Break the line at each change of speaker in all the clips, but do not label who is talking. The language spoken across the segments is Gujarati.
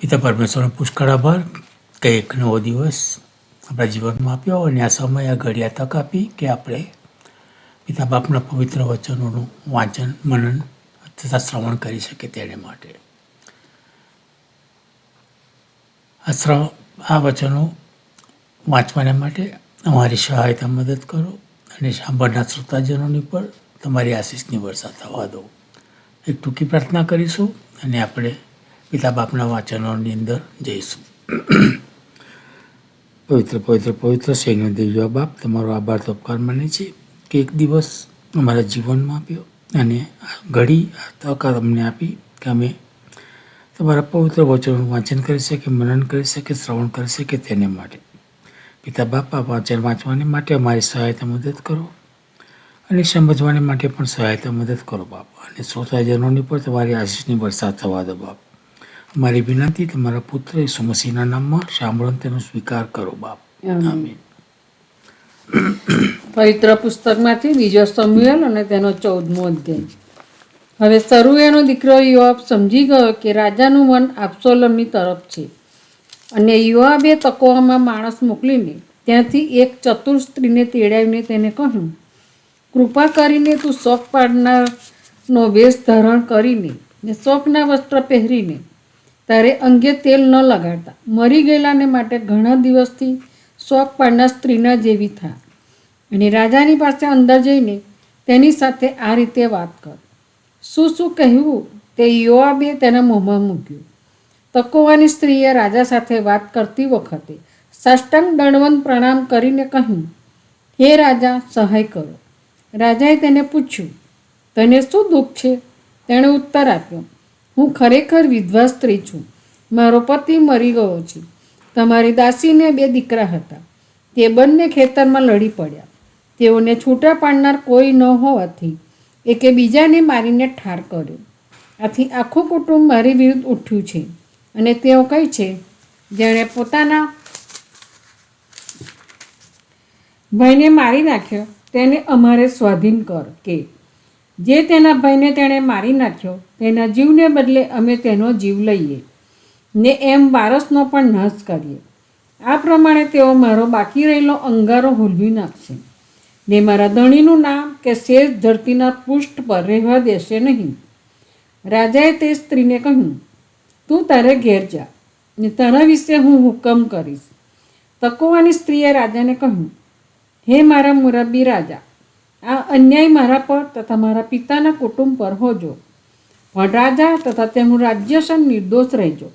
પિતા પરમેશ્વરનો પુષ્કળ આભાર. કે એક નવો દિવસ આપણા જીવનમાં આપ્યો અને આ સમય, આ ઘડિયા તક આપી કે આપણે પિતા બાપના પવિત્ર વચનોનું વાંચન, મનન તથા શ્રવણ કરી શકીએ તેને માટે. આ શ્રવ, આ વચનો વાંચવાને માટે અમારી સહાયતા મદદ કરો અને સાંભળનાર શ્રોતાજનોની પર તમારી આશીષની વર્ષા થવા દો. એક ટૂંકી પ્રાર્થના કરીશું અને આપણે પિતા બાપના વાંચનોની અંદર જઈશું. પવિત્ર પવિત્ર પવિત્ર સૈન્ય દેવવા બાપ, તમારો આભાર તો ઉપકાર માને છે કે એક દિવસ અમારા જીવનમાં આપ્યો અને આ ઘડી, આ તક અમને આપી કે અમે તમારા પવિત્ર વચનોનું વાંચન કરી શકીએ, મનન કરી શકીએ, શ્રવણ કરી શકીએ તેને માટે. પિતા બાપ વાંચન વાંચવાને માટે અમારી સહાયતા મદદ કરો અને સમજવાને માટે પણ સહાયતા મદદ કરો બાપ. અને શ્રોતાજનોની પર તમારી આશીષની વરસાદ થવા દો બાપ. અમારી વિનંતી તમારા પુત્ર ઈસુ મસીહના નામમાં સાંભળો તેનો સ્વીકાર કરો બાપ. આમીન.
પવિત્ર પુસ્તકમાંથી બીજો સમ્યુએલ અને તેનો ચૌદમો અધ્યાય. હવે સરુએનો દીકરો યુવાબ સમજી ગયો કે રાજાનું મન આપસોલમની તરફ છે. અને યુવાબે તકોવામાં માણસ મોકલીને ત્યાંથી એક ચતુર સ્ત્રીને તેડાવીને તેને કહ્યું કૃપા કરીને તું શોખ પાડનારનો વેશ ધારણ કરીને ને શોખના વસ્ત્ર પહેરીને તારે અંગે તેલ ન લગાડતા. મરી ગયેલાને માટે ઘણા દિવસથી શોખ પાડનાર સ્ત્રીના જેવી થા. અને રાજાની પાસે અંદર જઈને તેની સાથે આ રીતે વાત કર. શું શું કહેવું તે યોઆબે તેના મોંમાં મૂક્યું. તકોવાની સ્ત્રીએ રાજા સાથે વાત કરતી વખતે સાષ્ટાંગ દંડવંત પ્રણામ કરીને કહ્યું, હે રાજા, સહાય કરો. રાજાએ તેને પૂછ્યું, તને શું દુઃખ છે? તેણે ઉત્તર આપ્યો હું ખરેખર વિધવા સ્ત્રી છું. મારો પતિ મરી ગયો છે. તમારી દાસીને બે દીકરા હતા. તે બંને ખેતરમાં લડી પડ્યા. તેઓને છૂટા પાડનાર કોઈ ન હોવાથી એકે બીજાને મારીને ઠાર કર્યો. આથી આખું કુટુંબ મારી વિરુદ્ધ ઉઠ્યું છે અને તેઓ કહે છે, જેણે પોતાના ભાઈને મારી નાખ્યો, તેને અમારે સ્વાધીન કર કે જે તેના ભાઈને તેણે મારી નાખ્યો, તેના જીવને બદલે અમે તેનો જીવ લઈએ. ને એમ વારસનો પણ નાશ કરીએ. આ પ્રમાણે તેઓ મારો બાકી રહેલો અંગારો હોલવી નાખશે. ને મારા ધણીનું નામ કે શેષ ધરતીના પૃષ્ઠ પર રહેવા દેશે નહીં. રાજાએ તે સ્ત્રીને કહ્યું, તું તારે ઘેર જા, ને તારા વિશે હું હુકમ કરીશ. તકોવાની સ્ત્રીએ રાજાને કહ્યું, હે મારા મુરબ્બી રાજા આ અન્યાય મારા પર તથા મારા પિતાના કુટુંબ પર હોજો. પણ રાજા તથા તેનું રાજ્યશન નિર્દોષ રહેજો.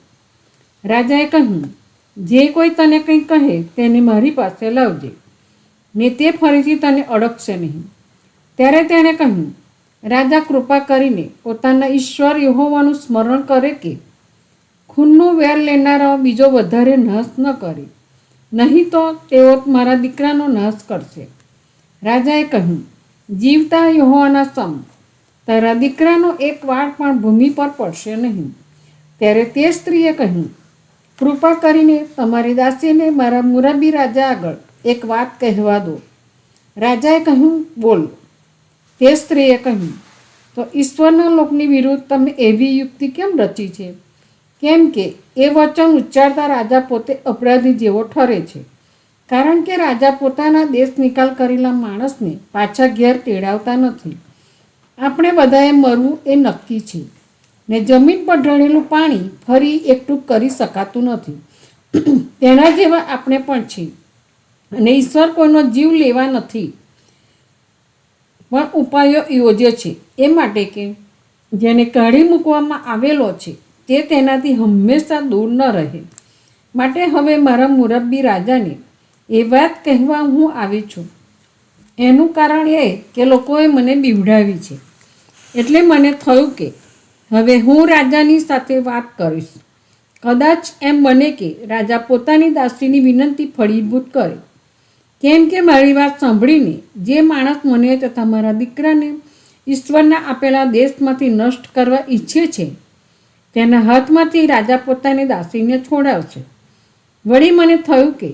રાજાએ કહ્યું, જે કોઈ તને કંઈ કહે તેને મારી પાસે લાવજે. ને તે ફરીથી તને અડકશે નહીં. ત્યારે તેણે કહ્યું, રાજા કૃપા કરીને પોતાના ઈશ્વર યહોવાનું સ્મરણ કરે કે ખૂનનું વેર લેનારાઓ બીજો વધારે નાશ ન કરે. નહીં તો તેઓ મારા દીકરાનો નાશ કરશે. રાજાએ કહ્યું જીવતા યહોવાના સમ. તારા દીકરાનો એક વાળ પણ ભૂમિ પર પડશે નહીં. ત્યારે તે સ્ત્રીએ કહ્યું, કૃપા કરીને તમારી દાસીને મારા મુરબી રાજા આગળ એક વાત કહેવા દો. રાજાએ કહ્યું, બોલ. તે સ્ત્રીએ કહ્યું, તો ઈશ્વરના લોકની વિરુદ્ધ તમે એવી યુક્તિ કેમ રચી છે? કેમ કે એ વચન ઉચ્ચારતા રાજા પોતે અપરાધી જેવો ઠરે છે. કારણ કે રાજા પોતાના દેશ નિકાલ કરેલા માણસને પાછા ઘેર તેડાવતા નથી. આપણે બધાએ મરવું એ નક્કી છે. ને જમીન પર ઢળેલું પાણી ફરી એકઠું કરી શકાતું નથી. તેના જેવા આપણે પણ છીએ. અને ઈશ્વર કોઈનો જીવ લેવા નથી. પણ ઉપાયો યોજ્યો છે. એ માટે કે જેને કાઢી મૂકવામાં આવેલો છે, તે તેનાથી હંમેશા દૂર ન રહે. માટે હવે મારા મુરબ્બી રાજાને એ વાત કહેવા હું આવી છું. એનું કારણ એ કે લોકોએ મને બીવડાવી છે. એટલે મને થયું કે હવે હું રાજાની સાથે વાત કરીશ. કદાચ એમ બને કે રાજા પોતાની દાસીની વિનંતી ફળીભૂત કરે. કેમ કે મારી વાત સાંભળીને જે માણસ મને તથા મારા દીકરાને ઈશ્વરના આપેલા દેશમાંથી નષ્ટ કરવા ઈચ્છે છે, તેના હાથમાંથી રાજા પોતાની દાસીને છોડાવશે. વળી મને થયું કે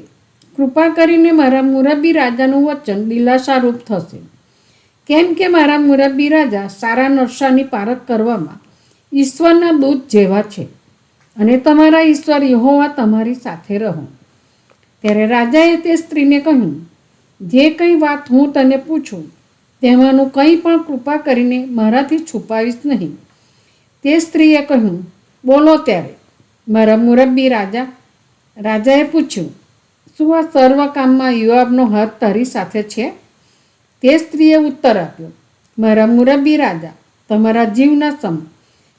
કૃપા કરીને મારા મુરબ્બી રાજાનું વચન દિલાસારૂપ થશે. કેમ કે મારા મુરબ્બી રાજા સારા નરસાની પારખ કરવામાં ઈશ્વરના દૂત જેવા છે અને તમારા ઈશ્વર યહોવા તમારી સાથે રહો. ત્યારે રાજાએ તે સ્ત્રીને કહ્યું, જે કંઈ વાત હું તને પૂછું, તેમાંનું કંઈ પણ કૃપા કરીને મારાથી છુપાવીશ નહીં. તે સ્ત્રીએ કહ્યું, બોલો ત્યારે. મારા મુરબ્બી રાજા, રાજાએ પૂછ્યું શું આ સર્વ કામમાં યુવાબનો હાથ તારી સાથે છે? તે સ્ત્રીએ ઉત્તર આપ્યો, મારા મુરબ્બી રાજા, તમારા જીવના સમ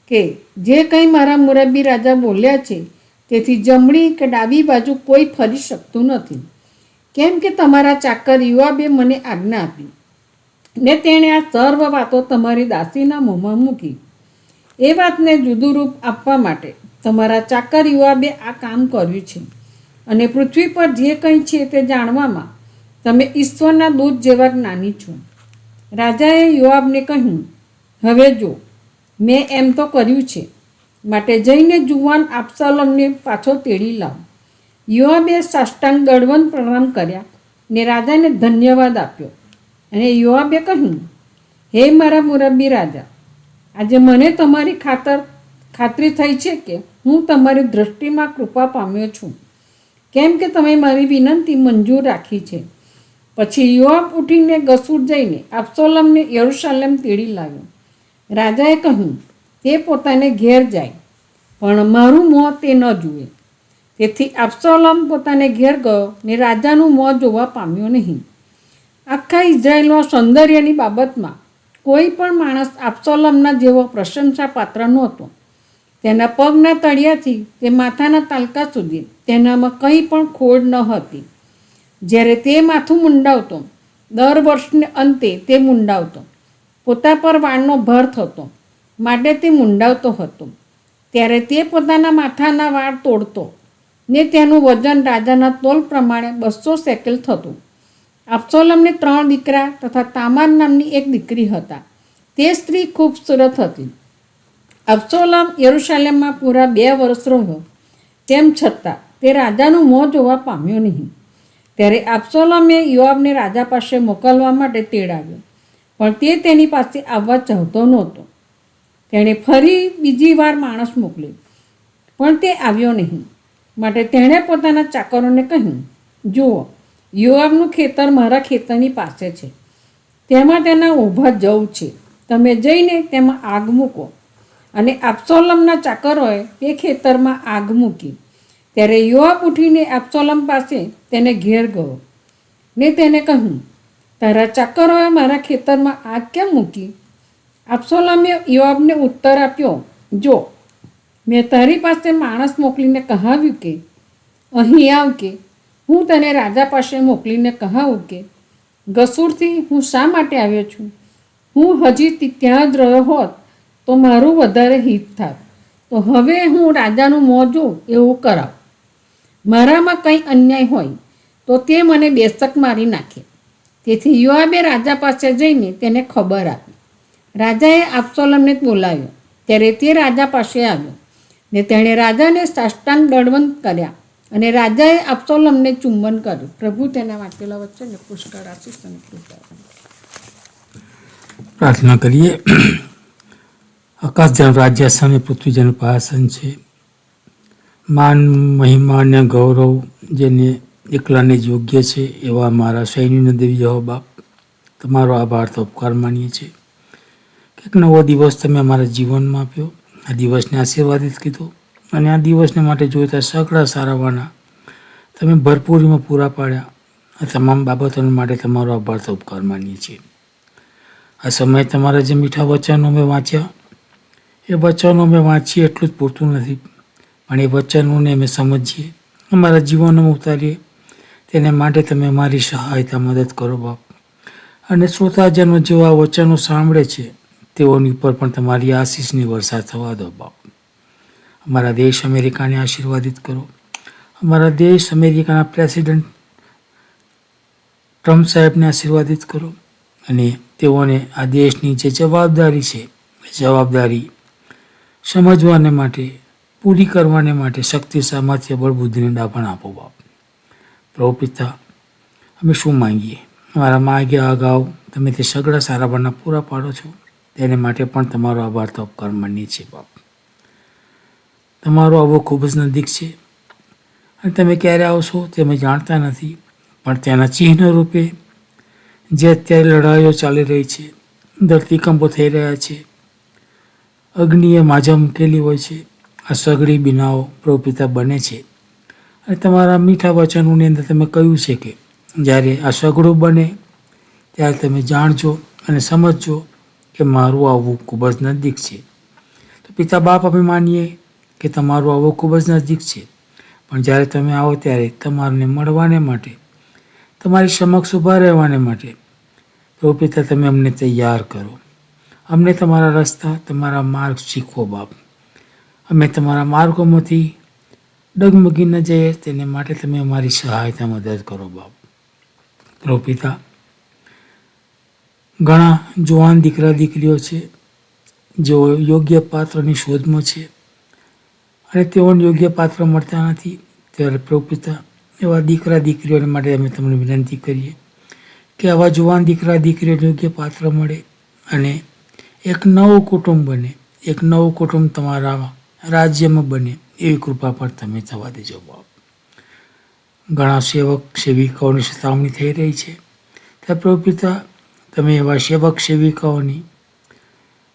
કે જે કંઈ મારા મુરબ્બી રાજા બોલ્યા છે, તેથી જમણી કે ડાબી બાજુ કોઈ ફરી શકતું નથી. કેમ કે તમારા ચાકર યુવાબે મને આજ્ઞા આપી. ને તેણે આ સર્વ વાતો તમારી દાસીના મોંમાં મૂકી. એ વાતને જુદું રૂપ આપવા માટે તમારા ચાકર યુવાબે આ કામ કર્યું છે. અને પૃથ્વી પર જે કંઈ છે તે જાણવામાં તમે ઈશ્વરના દૂત જેવા જ્ઞાની છો. રાજાએ યુવાબને કહ્યું, હવે જો, મેં એમ તો કર્યું છે. માટે જઈને જુવાન આપસલમને પાછો તેડી લાવ. યુવાબે સાષ્ટાંગ દળવન પ્રણામ કર્યા ને રાજાને ધન્યવાદ આપ્યો. અને યુવાબે કહ્યું, હે મારા મુરબ્બી રાજા, આજે મને તમારી ખાતર ખાતરી થઈ છે કે હું તમારી દૃષ્ટિમાં કૃપા પામ્યો છું. કેમ કે તમે મારી વિનંતી મંજૂર રાખી છે. પછી યુવાબ ઉઠીને ગસુર જઈને અબ્સોલમને યરુશાલેમ તેડી લાવ્યો. રાજાએ કહ્યું, તે પોતાને ઘેર જાય, પણ મારું મોં તે ન જુએ. તેથી અબ્સોલમ પોતાને ઘેર ગયો ને રાજાનું મોં જોવા પામ્યો નહીં. આખા ઇઝરાયલમાં સૌંદર્યની બાબતમાં કોઈ પણ માણસ અબ્સોલમના જેવો પ્રશંસાપાત્ર નહોતો. તેના પગના તળિયાથી તે માથાના તાલકા સુધી તેનામાં કંઈ પણ ખોડ ન હતી. જ્યારે તે માથું મુંડાવતો, દર વર્ષને અંતે તે મુંડાવતો. પોતા પર વાળનો ભર થતો, માટે તે મુંડાવતો હતો. ત્યારે તે પોતાના માથાના વાળ તોડતો ને તેનું વજન રાજાના તોલ પ્રમાણે બસો સેકલ થતું. અફસોલમને ત્રણ દીકરા તથા તામાર નામની એક દીકરી હતા. તે સ્ત્રી ખૂબસૂરત હતી. અબ્સોલમ યરુશાલેમમાં પૂરા બે વર્ષ રહ્યો. તેમ છતાં તે રાજાનું મોં જોવા પામ્યો નહીં. ત્યારે અબ્સોલમે યુવાબને રાજા પાસે મોકલવા માટે તેડાવ્યો, પણ તે તેની પાસે આવવા ચાહતો નહોતો. તેણે ફરી બીજી વાર માણસ મોકલ્યો, પણ તે આવ્યો નહીં. માટે તેણે પોતાના ચાકરોને કહ્યું, જુઓ યુવાબનું ખેતર મારા ખેતરની પાસે છે. તેમાં તેના ઊભા જવું છે. તમે જઈને તેમાં આગ મૂકો. અને અબ્સોલમના ચાકરોએ તે ખેતરમાં આગ મૂકી. ત્યારે યુવાબ ઉઠીને અબ્સોલમ પાસે તેને ઘેર ગયો. ને તેને કહ્યું, તારા ચાકરોએ મારા ખેતરમાં આગ કેમ મૂકી? અબ્સોલમે યુવાબને ઉત્તર આપ્યો, જો, મેં તારી પાસે માણસ મોકલીને કહાવ્યું કે, અહીં આવ કે, હું તને રાજા પાસે મોકલીને કહાવું કે, ગસુરથી હું શા માટે આવ્યો છું? હું હજી ત્યાં જ રહ્યો હોત. તો મારું વધારે હિત થાત. તો હવે હું રાજાનું મોં જોઉં એવું કરાવ. મારામાં કંઈ અન્યાય હોય તો તે મને બેશક મારી નાખે. તેથી યુવાબે રાજા પાસે જઈને તેને ખબર આપી. રાજાએ આપસોલમને બોલાવ્યો. ત્યારે તે રાજા પાસે આવ્યો. ને તેણે રાજાને સાષ્ટાંગ દળવંત કર્યા અને રાજાએ આપસોલમને ચુંબન કર્યું. પ્રભુ તેના વાંચેલા વચ્ચે પુષ્કળ આશીષ અને
પ્રાર્થના કરીએ. આકાશ જન રાજ્ય અને પૃથ્વી પાસન છે. માન, મહિમા અને ગૌરવ જેને એકલાને જ યોગ્ય છે એવા મારા સૈન્યને દેવી જવા બાપ તમારો આભાર તો ઉપકાર માનીએ છીએ. કંઈક નવો દિવસ તમે અમારા જીવનમાં આપ્યો. આ દિવસને આશીર્વાદિત કીધો અને આ દિવસને માટે જોઈતા સકળા સારાવાના તમે ભરપૂરીમાં પૂરા પાડ્યા. આ તમામ બાબતોને માટે તમારો આભાર તો ઉપકાર માનીએ છીએ. આ સમયે તમારા જે મીઠા વચનો મેં વાંચ્યા. એ વચનો અમે વાંચીએ એટલું જ પૂરતું નથી. પણ એ વચનોને અમે સમજીએ. અમારા જીવનમાં ઉતારીએ. તેને માટે તમે અમારી સહાયતા મદદ કરો બાપ. અને શ્રોતાજનો જેઓ આ વચનો સાંભળે છે, તેઓની ઉપર પણ તમારી આશીષની વરસાદ થવા દો બાપ. અમારા દેશ અમેરિકાને આશીર્વાદિત કરો. અમારા દેશ અમેરિકાના પ્રેસિડેન્ટ ટ્રમ્પ સાહેબને આશીર્વાદિત કરો. અને તેઓને આ દેશની જે જવાબદારી છે, એ જવાબદારી સમજવાને માટે, પૂરી કરવાને માટે શક્તિ, સામર્થ્ય બળ બુદ્ધિને દાપણ આપો બાપ. પ્રભુ પિતા, અમે શું માંગીએ? અમારા માગ્યા અગાઉ તમે તે સગડા સારા બના પૂરા પાડો છો. તેને માટે પણ તમારો આભાર તો ઉપકાર છીએ બાપ. તમારો આવો ખૂબ જ નજીક છે. અને તમે ક્યારે આવશો તે અમે જાણતા નથી. પણ તેના ચિહ્ન રૂપે જે અત્યારે લડાઈઓ ચાલી રહી છે, ધરતીકંપો થઈ રહ્યા છે અગ્નિએ માજા મૂકેલી હોય છે. આ સગડી બિનાઓ પ્રપિતા બને છે. અને તમારા મીઠા વચનોની અંદર તમે કહ્યું છે કે, જ્યારે આ સગડું બને, ત્યારે તમે જાણજો અને સમજજો કે મારું આવવું ખૂબ જ નજીક છે. તો પિતા બાપ અમે માનીએ કે તમારું આવવું ખૂબ જ નજીક છે. પણ જ્યારે તમે આવો ત્યારે તમારને મળવાને માટે, તમારી સમક્ષ ઊભા રહેવાને માટે પ્રભુ તમે અમને તૈયાર કરો. અમને તમારા રસ્તા, તમારા માર્ગ શીખવો બાપ. અમે તમારા માર્ગોમાંથી ડગમગી ન જઈએ, તેને માટે તમે અમારી સહાયતા મદદ કરો બાપ. પ્રભુ પિતા, ઘણા જુવાન દીકરા દીકરીઓ છે, જેઓ યોગ્ય પાત્રની શોધમાં છે અને તેઓને યોગ્ય પાત્ર મળતા નથી. ત્યારે પ્રભુ એવા દીકરા દીકરીઓને માટે અમે તમને વિનંતી કરીએ કે આવા જુવાન દીકરા દીકરીઓને યોગ્ય પાત્ર મળે અને એક નવું કુટુંબ બને, એક નવું કુટુંબ તમારા રાજ્યમાં બને, એવી કૃપા પણ તમે થવા દેજો બાપ. ઘણા સેવક સેવિકાઓની સતામણી થઈ રહી છે. ત્યાં પ્રભુ પિતા, તમે એવા સેવક સેવિકાઓની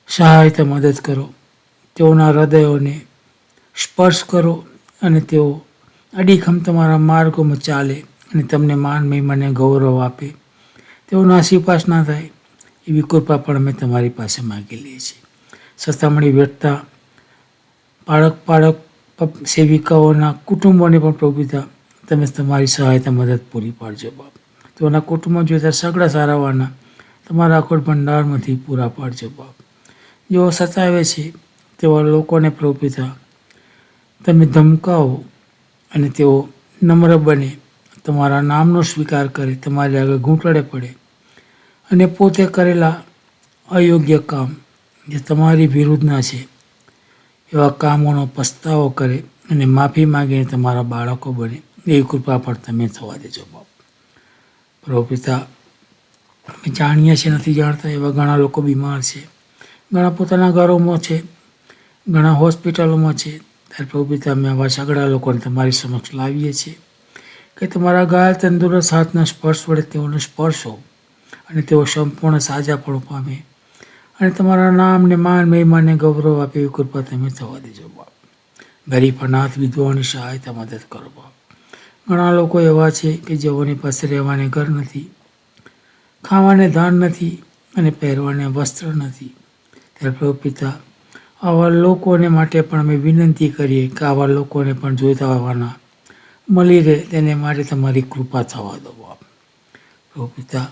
સહાયતા મદદ કરો. તેઓના હૃદયોને સ્પર્શ કરો અને તેઓ અડીખમ તમારા માર્ગોમાં ચાલે અને તમને માન મહિમાને ગૌરવ આપે. તેઓ નાસીપાસ ના થાય. એવી કૃપા પણ અમે તમારી પાસે માગી લઈએ છીએ. સસ્તામણી વેઠતા બાળક બાળક સેવિકાઓના કુટુંબોને પણ પ્રભુતા, તમે તમારી સહાયતા મદદ પૂરી પાડજો બાપ. તો એના કુટુંબો જોઈતા સગડા સારાવાના, તમારા અખોડ ભંડારમાંથી પૂરા પાડજો બાપ. જેઓ સતાવે છે, તેવા લોકોને પ્રભુ તમે ધમકાવો અને તેઓ નમ્ર બને, તમારા નામનો સ્વીકાર કરે, તમારી આગળ ઘૂંટડે પડે અને પોતે કરેલા અયોગ્ય કામ જે તમારી વિરુદ્ધના છે, એવા કામોનો પસ્તાવો કરે અને માફી માંગીને તમારા બાળકો બને. એવી કૃપા પણ તમે થવા દેજો બાપ. પ્રભુ અમે જાણીએ છીએ, નથી જાણતા એવા ઘણા લોકો બીમાર છે. ઘણા પોતાના ઘરોમાં છે, ઘણા હોસ્પિટલોમાં છે. ત્યારે પ્રભુ અમે આવા સગડા લોકોને તમારી સમક્ષ લાવીએ છીએ કે તમારા ગાય તંદુરસ્ત હાથના સ્પર્શ વડે તેઓને સ્પર્શો. અને તેઓ સંપૂર્ણ સાજાપણું પામે. અને તમારા નામને માન મહિમાને ગૌરવ આપે એવી કૃપા તમે થવા દેજો બાપ. ગરીબ, અનાથ, વિધવાઓની સહાયતા મદદ કરો બાપ. ઘણા લોકો એવા છે કે જેઓની પાસે રહેવાને ઘર નથી, ખાવાને ધાન નથી અને પહેરવાને વસ્ત્ર નથી. ત્યારે પ્રભુ પિતા, આવા લોકોને માટે પણ અમે વિનંતી કરીએ કે આવા લોકોને પણ જોઈતા હોવાના મળી રહે તેને માટે તમારી કૃપા થવા દો બાપ. પ્રભુ પિતા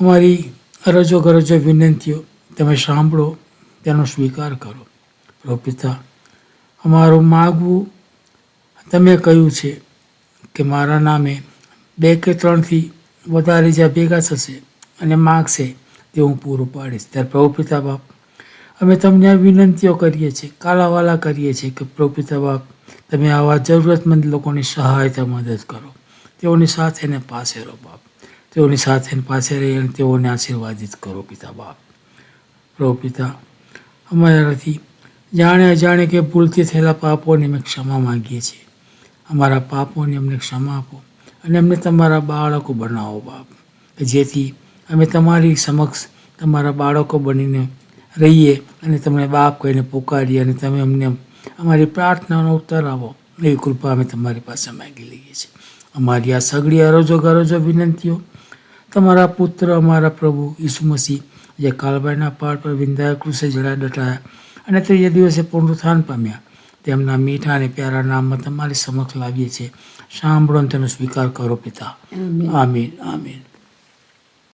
અમારી અરજો ગરજો વિનંતીઓ તમે સાંભળો, તેનો સ્વીકાર કરો. પ્રભુ પિતા, અમારું માગવું, તમે કહ્યું છે કે મારા નામે બે કે ત્રણથી વધારે જ્યાં ભેગા થશે અને માગશે, તે હું પૂરું પાડીશ. ત્યારે પ્રભુ પિતા બાપ, અમે તમને આ વિનંતીઓ કરીએ છીએ, કાલાવાલા કરીએ છીએ કે પ્રભુ પિતા બાપ, તમે આવા જરૂરતમંદ લોકોની સહાયતા મદદ કરો. તેઓની સાથે ને પાસે રહો બાપ. તેઓની સાથે પાસે રહી અને તેઓને આશીર્વાદિત કરો પિતા બાપ. પ્રભુ પિતા અમારાથી જાણે અજાણે કે ભૂલથી થયેલા પાપોની અમે ક્ષમા માંગીએ છીએ. અમારા પાપોની અમને ક્ષમા આપો અને અમને તમારા બાળકો બનાવો બાપ. કે જેથી અમે તમારી સમક્ષ તમારા બાળકો બનીને રહીએ અને તમને બાપ કહીને પોકારીએ અને તમે અમને અમારી પ્રાર્થનાનો ઉત્તર આવો એવી કૃપા અમે તમારી પાસે માગી લઈએ છીએ. અમારી આ સગડી અરજો ગરજો વિનંતીઓ તમારા પુત્ર અમારા પ્રભુ ઈસુ મસીહ જે કાલબાઈના પહાડ પર વિંધાયા કૃષે જડા ડટાયા અને ત્રીજે દિવસે પુનરુત્થાન પામ્યા. તેમના મીઠા અને પ્યારા નામમાં તમારી સમક્ષ લાવીએ છીએ. સાંભળો તેનો સ્વીકાર કરો પિતા. આમીન આમીન.